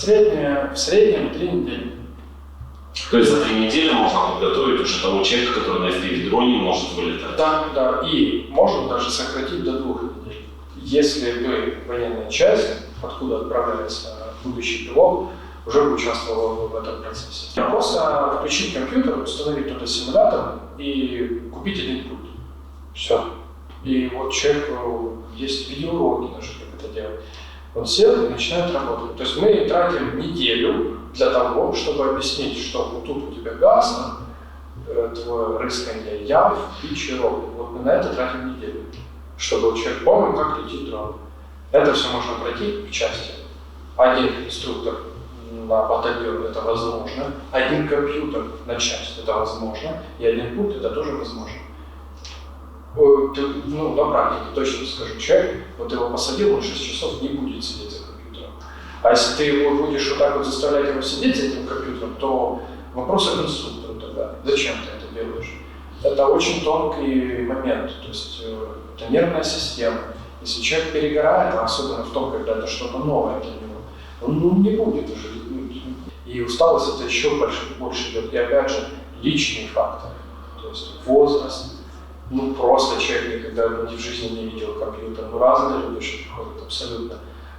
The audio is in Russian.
среднее, в среднем три недели. То есть за три недели можно подготовить уже того человека, который на FPV-дроне может вылетать. Да, да, и можно даже сократить до двух недель. Если бы военная часть, откуда отправляется будущий пилот, уже бы участвовала в этом процессе. Просто включить компьютер, установить туда симулятор и купить один пульт. Все. И вот человек, есть видеоуроки даже, как это делать. Он сел и начинает работать. То есть мы тратим неделю для того, чтобы объяснить, что вот тут у тебя газ, э, твое рысканье, яв, пич и рог. Вот мы на это тратим неделю, чтобы человек понял, как летит дрон. Это все можно пройти в части. Один инструктор на батальон это возможно, один компьютер на часть это возможно, и один пульт это тоже возможно. Ты, ну, на практике точно скажу, человек, вот его посадил, он 6 часов не будет сидеть за компьютером. А если ты его будешь вот так вот заставлять его сидеть за этим компьютером, то вопрос к инструктору тогда. Зачем ты это делаешь? Это очень тонкий момент, то есть э, это нервная система. Если человек перегорает, особенно в том, когда это что-то новое для него, он ну, не будет уже. И усталость это еще больше, больше идет. И опять же, личные факторы. То есть возраст, ну просто человек никогда в жизни не видел компьютер. Ну разные люди же приходят абсолютно.